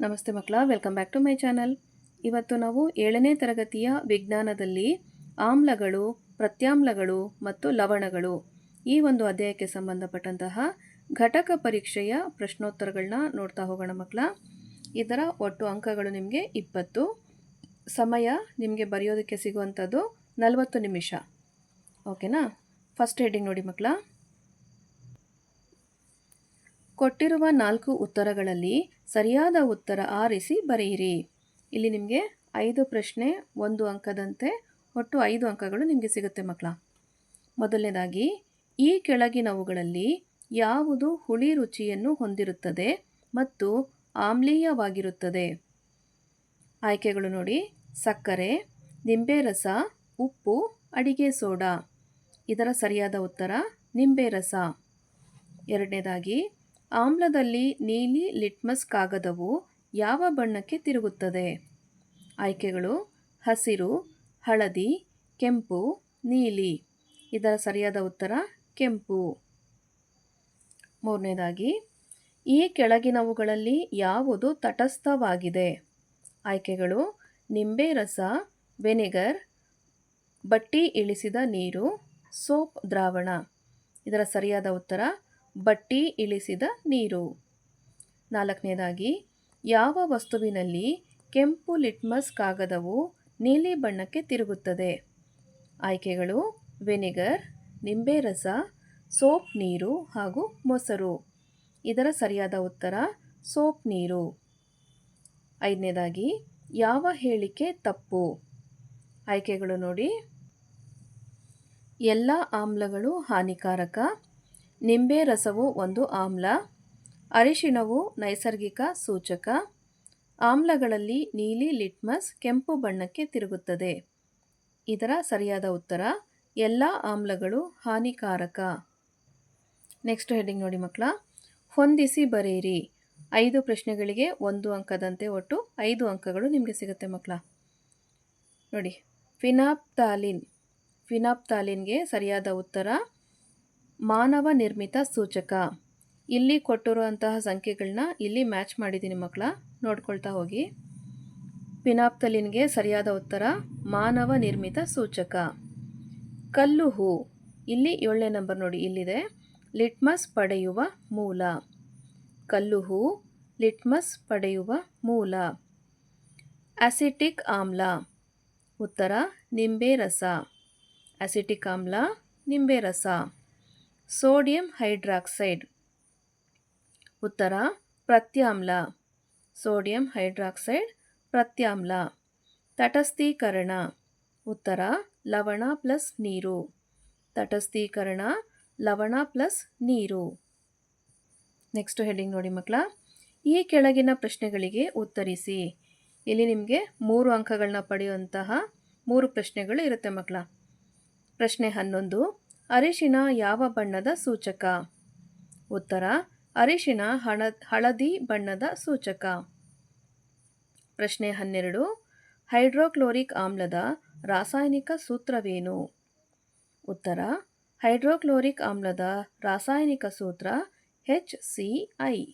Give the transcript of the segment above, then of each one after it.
ನಮಸ್ತೆ ಮಕ್ಕಳ, welcome back to my channel. ಇವತ್ತು ನಾವು ಏಳನೇ ತರಗತಿಯ ವಿಜ್ಞಾನದಲ್ಲಿ ಆಮ್ಲಗಳು, ಪ್ರತ್ಯಾಮ್ಲಗಳು ಮತ್ತು ಲವಣಗಳು ಈ ಒಂದು ಅಧ್ಯಾಯಕ್ಕೆ ಸಂಬಂಧಪಟ್ಟಂತಹ ಘಟಕ ಪರೀಕ್ಷೆಯ ಪ್ರಶ್ನೋತ್ತರಗಳನ್ನ ನೋಡ್ತಾ ಹೋಗೋಣ ಮಕ್ಕಳ. ಇದರ ಒಟ್ಟು ಅಂಕಗಳು ನಿಮಗೆ ಇಪ್ಪತ್ತು, ಸಮಯ ನಿಮಗೆ ಬರೆಯೋದಕ್ಕೆ ಸಿಗುವಂಥದ್ದು ನಲವತ್ತು ನಿಮಿಷ. ಓಕೆನಾ? ಫಸ್ಟ್ ಹೆಡ್ಡಿಂಗ್ ನೋಡಿ ಮಕ್ಕಳ. ಕೊಟ್ಟಿರುವ ನಾಲ್ಕು ಉತ್ತರಗಳಲ್ಲಿ ಸರಿಯಾದ ಉತ್ತರ ಆರಿಸಿ ಬರೆಯಿರಿ. ಇಲ್ಲಿ ನಿಮಗೆ ಐದು ಪ್ರಶ್ನೆ, ಒಂದು ಅಂಕದಂತೆ ಒಟ್ಟು ಐದು ಅಂಕಗಳು ನಿಮಗೆ ಸಿಗುತ್ತೆ ಮಕ್ಕಳ. ಮೊದಲನೇದಾಗಿ, ಈ ಕೆಳಗಿನವುಗಳಲ್ಲಿ ಯಾವುದು ಹುಳಿ ರುಚಿಯನ್ನು ಹೊಂದಿರುತ್ತದೆ ಮತ್ತು ಆಮ್ಲೀಯವಾಗಿರುತ್ತದೆ? ಆಯ್ಕೆಗಳು ನೋಡಿ. ಸಕ್ಕರೆ ನಿಂಬೆ ರಸ ಉಪ್ಪು, ಅಡಿಗೆ ಸೋಡಾ. ಇದರ ಸರಿಯಾದ ಉತ್ತರ ನಿಂಬೆ ರಸ ಎರಡನೇದಾಗಿ ಆಮ್ಲದಲ್ಲಿ ನೀಲಿ ಲಿಟ್ಮಸ್ ಕಾಗದವು ಯಾವ ಬಣ್ಣಕ್ಕೆ ತಿರುಗುತ್ತದೆ? ಆಯ್ಕೆಗಳು, ಹಸಿರು, ಹಳದಿ, ಕೆಂಪು, ನೀಲಿ. ಇದರ ಸರಿಯಾದ ಉತ್ತರ ಕೆಂಪು. ಮೂರನೇದಾಗಿ, ಈ ಕೆಳಗಿನವುಗಳಲ್ಲಿ ಯಾವುದು ತಟಸ್ಥವಾಗಿದೆ? ಆಯ್ಕೆಗಳು, ನಿಂಬೆ ರಸ, ವೆನೆಗರ್, ಬಟ್ಟಿ ಇಳಿಸಿದ ನೀರು, ಸೋಪ್ ದ್ರಾವಣ. ಇದರ ಸರಿಯಾದ ಉತ್ತರ ಬಟ್ಟಿ ಇಳಿಸಿದ ನೀರು. ನಾಲ್ಕನೇದಾಗಿ, ಯಾವ ವಸ್ತುವಿನಲ್ಲಿ ಕೆಂಪು ಲಿಟ್ಮಸ್ ಕಾಗದವು ನೀಲಿ ಬಣ್ಣಕ್ಕೆ ತಿರುಗುತ್ತದೆ? ಆಯ್ಕೆಗಳು, ವೆನಿಗರ್ ನಿಂಬೆ ರಸ ಸೋಪ್ ನೀರು ಹಾಗೂ ಮೊಸರು. ಇದರ ಸರಿಯಾದ ಉತ್ತರ, ಸೋಪ್ ನೀರು. ಐದನೇದಾಗಿ, ಯಾವ ಹೇಳಿಕೆ ತಪ್ಪು? ಆಯ್ಕೆಗಳು ನೋಡಿ. ಎಲ್ಲ ಆಮ್ಲಗಳು ಹಾನಿಕಾರಕ. ನಿಂಬೆ ರಸವು ಒಂದು ಆಮ್ಲ, ಅರಿಶಿಣವು ನೈಸರ್ಗಿಕ ಸೂಚಕ, ಆಮ್ಲಗಳಲ್ಲಿ ನೀಲಿ ಲಿಟ್ಮಸ್ ಕೆಂಪು ಬಣ್ಣಕ್ಕೆ ತಿರುಗುತ್ತದೆ. ಇದರ ಸರಿಯಾದ ಉತ್ತರ, ಎಲ್ಲ ಆಮ್ಲಗಳು ಹಾನಿಕಾರಕ. ನೆಕ್ಸ್ಟ್ ಹೆಡ್ಡಿಂಗ್ ನೋಡಿ ಮಕ್ಕಳ. ಹೊಂದಿಸಿ ಬರೆಯಿರಿ. ಐದು ಪ್ರಶ್ನೆಗಳಿಗೆ ಒಂದು ಅಂಕದಂತೆ ಒಟ್ಟು ಐದು ಅಂಕಗಳು ನಿಮಗೆ ಸಿಗುತ್ತೆ ಮಕ್ಕಳ. ನೋಡಿ, ಫಿನಾಪ್ತಾಲಿನ್. ಫಿನಾಪ್ತಾಲಿನ್ಗೆ ಸರಿಯಾದ ಉತ್ತರ ಮಾನವ ನಿರ್ಮಿತ ಸೂಚಕ. ಇಲ್ಲಿ ಕೊಟ್ಟಿರುವಂತಹ ಸಂಖ್ಯೆಗಳನ್ನ ಇಲ್ಲಿ ಮ್ಯಾಚ್ ಮಾಡಿದ್ದೀನಿ ಮಕ್ಕಳ ನೋಡ್ಕೊಳ್ತಾ ಹೋಗಿ. ಪಿನಾಪ್ತಲಿನ್ಗೆ ಸರಿಯಾದ ಉತ್ತರ ಮಾನವ ನಿರ್ಮಿತ ಸೂಚಕ. ಕಲ್ಲು ಹೂ. ಇಲ್ಲಿ ಏಳನೇ ನಂಬರ್ ನೋಡಿ, ಇಲ್ಲಿದೆ. ಲಿಟ್ಮಸ್ ಪಡೆಯುವ ಮೂಲ. ಕಲ್ಲು ಹೂ, ಲಿಟ್ಮಸ್ ಪಡೆಯುವ ಮೂಲ. ಅಸಿಟಿಕ್ ಆಮ್ಲ. ಉತ್ತರ, ನಿಂಬೆ ರಸ. ಅಸಿಟಿಕ್ ಆಮ್ಲ, ನಿಂಬೆ ರಸ. Sodium hydroxide. ಉತ್ತರ, ಪ್ರತ್ಯಾಮ್ಲ. Sodium hydroxide, ಪ್ರತ್ಯಾಮ್ಲ. ತಟಸ್ಥೀಕರಣ. ಉತ್ತರ, ಲವಣ ಪ್ಲಸ್ ನೀರು. ತಟಸ್ಥೀಕರಣ, ಲವಣ ಪ್ಲಸ್ ನೀರು. ನೆಕ್ಸ್ಟ್ ಹೆಡಿಂಗ್ ನೋಡಿ ಮಕ್ಕಳ. ಈ ಕೆಳಗಿನ ಪ್ರಶ್ನೆಗಳಿಗೆ ಉತ್ತರಿಸಿ. ಇಲ್ಲಿ ನಿಮಗೆ ಮೂರು ಅಂಕಗಳನ್ನ ಪಡೆಯುವಂತಹ ಮೂರು ಪ್ರಶ್ನೆಗಳು ಇರುತ್ತೆ ಮಕ್ಕಳ. ಪ್ರಶ್ನೆ ಹನ್ನೊಂದು ಅರಿಶಿನ ಯಾವ ಬಣ್ಣದ ಸೂಚಕ? ಉತ್ತರ, ಅರಿಶಿನ ಹಣ, ಹಳದಿ ಬಣ್ಣದ ಸೂಚಕ. ಪ್ರಶ್ನೆ ಹನ್ನೆರಡು, ಹೈಡ್ರೋಕ್ಲೋರಿಕ್ ಆಮ್ಲದ ರಾಸಾಯನಿಕ ಸೂತ್ರವೇನು? ಉತ್ತರ, ಹೈಡ್ರೋಕ್ಲೋರಿಕ್ ಆಮ್ಲದ ರಾಸಾಯನಿಕ ಸೂತ್ರ ಹೆಚ್ ಸಿ ಐ.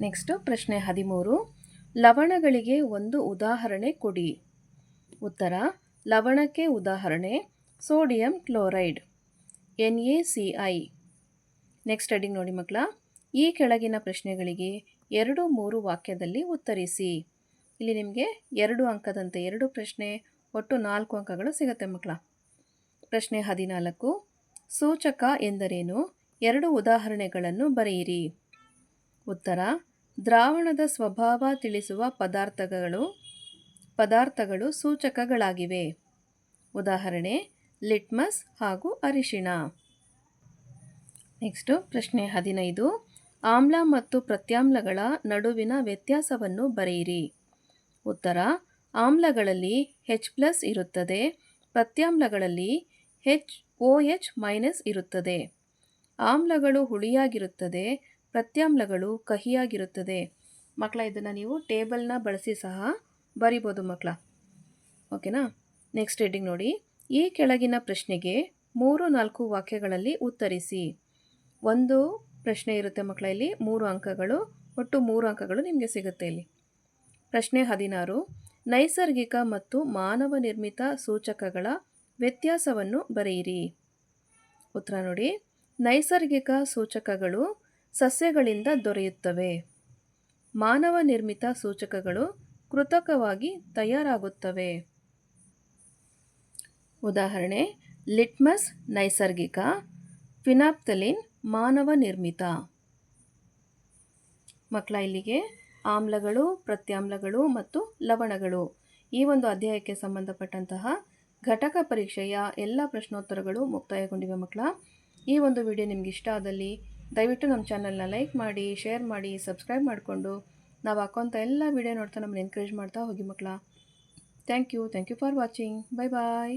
ನೆಕ್ಸ್ಟ್ ಪ್ರಶ್ನೆ ಹದಿಮೂರು, ಲವಣಗಳಿಗೆ ಒಂದು ಉದಾಹರಣೆ ಕೊಡಿ. ಉತ್ತರ, ಲವಣಕ್ಕೆ ಉದಾಹರಣೆ sodium chloride, N A C I. Next heading ನೋಡಿ ಮಕ್ಕಳ, ಈ ಕೆಳಗಿನ ಪ್ರಶ್ನೆಗಳಿಗೆ ಎರಡು ಮೂರು ವಾಕ್ಯದಲ್ಲಿ ಉತ್ತರಿಸಿ. ಇಲ್ಲಿ ನಿಮಗೆ ಎರಡು ಅಂಕದಂತೆ ಎರಡು ಪ್ರಶ್ನೆ, ಒಟ್ಟು ನಾಲ್ಕು ಅಂಕಗಳು ಸಿಗುತ್ತೆ ಮಕ್ಕಳ. ಪ್ರಶ್ನೆ ಹದಿನಾಲ್ಕು, ಸೂಚಕ ಎಂದರೇನು? ಎರಡು ಉದಾಹರಣೆಗಳನ್ನು ಬರೆಯಿರಿ. ಉತ್ತರ, ದ್ರಾವಣದ ಸ್ವಭಾವ ತಿಳಿಸುವ ಪದಾರ್ಥಗಳು ಪದಾರ್ಥಗಳು ಸೂಚಕಗಳಾಗಿವೆ. ಉದಾಹರಣೆ ಲಿಟ್ಮಸ್ ಹಾಗೂ ಅರಿಶಿಣ. ನೆಕ್ಸ್ಟು ಪ್ರಶ್ನೆ ಹದಿನೈದು. ಆಮ್ಲ ಮತ್ತು ಪ್ರತ್ಯಾಮ್ಲಗಳ ನಡುವಿನ ವ್ಯತ್ಯಾಸವನ್ನು ಬರೆಯಿರಿ. ಉತ್ತರ, ಆಮ್ಲಗಳಲ್ಲಿ ಹೆಚ್ ಪ್ಲಸ್ ಇರುತ್ತದೆ, ಪ್ರತ್ಯಾಮ್ಲಗಳಲ್ಲಿ ಹೆಚ್ ಒ ಎಚ್ ಮೈನಸ್ ಇರುತ್ತದೆ. ಆಮ್ಲಗಳು ಹುಳಿಯಾಗಿರುತ್ತದೆ, ಪ್ರತ್ಯಾಮ್ಲಗಳು ಕಹಿಯಾಗಿರುತ್ತದೆ. ಮಕ್ಕಳ ಇದನ್ನು ನೀವು ಟೇಬಲ್ನ ಬಳಸಿ ಸಹ ಬರಿಬೋದು ಮಕ್ಕಳ ಓಕೆನಾ? ನೆಕ್ಸ್ಟ್ ಹೆಡ್ಡಿಂಗ್ ನೋಡಿ. ಈ ಕೆಳಗಿನ ಪ್ರಶ್ನೆಗೆ ಮೂರು ನಾಲ್ಕು ವಾಕ್ಯಗಳಲ್ಲಿ ಉತ್ತರಿಸಿ. ಒಂದು ಪ್ರಶ್ನೆ ಇರುತ್ತೆ ಮಕ್ಕಳ ಇಲ್ಲಿ, ಮೂರು ಅಂಕಗಳು, ಒಟ್ಟು ಮೂರು ಅಂಕಗಳು ನಿಮಗೆ ಸಿಗುತ್ತೆ ಇಲ್ಲಿ. ಪ್ರಶ್ನೆ ಹದಿನಾರು, ನೈಸರ್ಗಿಕ ಮತ್ತು ಮಾನವ ನಿರ್ಮಿತ ಸೂಚಕಗಳ ವ್ಯತ್ಯಾಸವನ್ನು ಬರೆಯಿರಿ. ಉತ್ತರ ನೋಡಿ, ನೈಸರ್ಗಿಕ ಸೂಚಕಗಳು ಸಸ್ಯಗಳಿಂದ ದೊರೆಯುತ್ತವೆ. ಮಾನವ ನಿರ್ಮಿತ ಸೂಚಕಗಳು ಕೃತಕವಾಗಿ ತಯಾರಾಗುತ್ತವೆ. ಉದಾಹರಣೆ, ಲಿಟ್ಮಸ್ ನೈಸರ್ಗಿಕ, ಫಿನಾಪ್ತಲಿನ್ ಮಾನವ ನಿರ್ಮಿತ. ಮಕ್ಕಳ ಇಲ್ಲಿಗೆ ಆಮ್ಲಗಳು, ಪ್ರತ್ಯಾಮ್ಲಗಳು ಮತ್ತು ಲವಣಗಳು. ಈ ಒಂದು ಅಧ್ಯಾಯಕ್ಕೆ ಸಂಬಂಧಪಟ್ಟಂತಹ ಘಟಕ ಪರೀಕ್ಷೆಯ ಎಲ್ಲ ಪ್ರಶ್ನೋತ್ತರಗಳು ಮುಕ್ತಾಯಗೊಂಡಿವೆ ಮಕ್ಕಳ ಈ ಒಂದು ವಿಡಿಯೋ ನಿಮ್ಗೆ ಇಷ್ಟ ಆದಲ್ಲಿ ದಯವಿಟ್ಟು ನಮ್ಮ ಚಾನಲ್ನ ಲೈಕ್ ಮಾಡಿ, ಶೇರ್ ಮಾಡಿ, ಸಬ್ಸ್ಕ್ರೈಬ್ ಮಾಡಿಕೊಂಡು ನಾವು ಹಾಕೋಂಥ ಎಲ್ಲ ವಿಡಿಯೋ ನೋಡ್ತಾ ನಮ್ಮನ್ನು ಎನ್ಕರೇಜ್ ಮಾಡ್ತಾ ಹೋಗಿ ಮಕ್ಕಳ thank you thank you for watching bye bye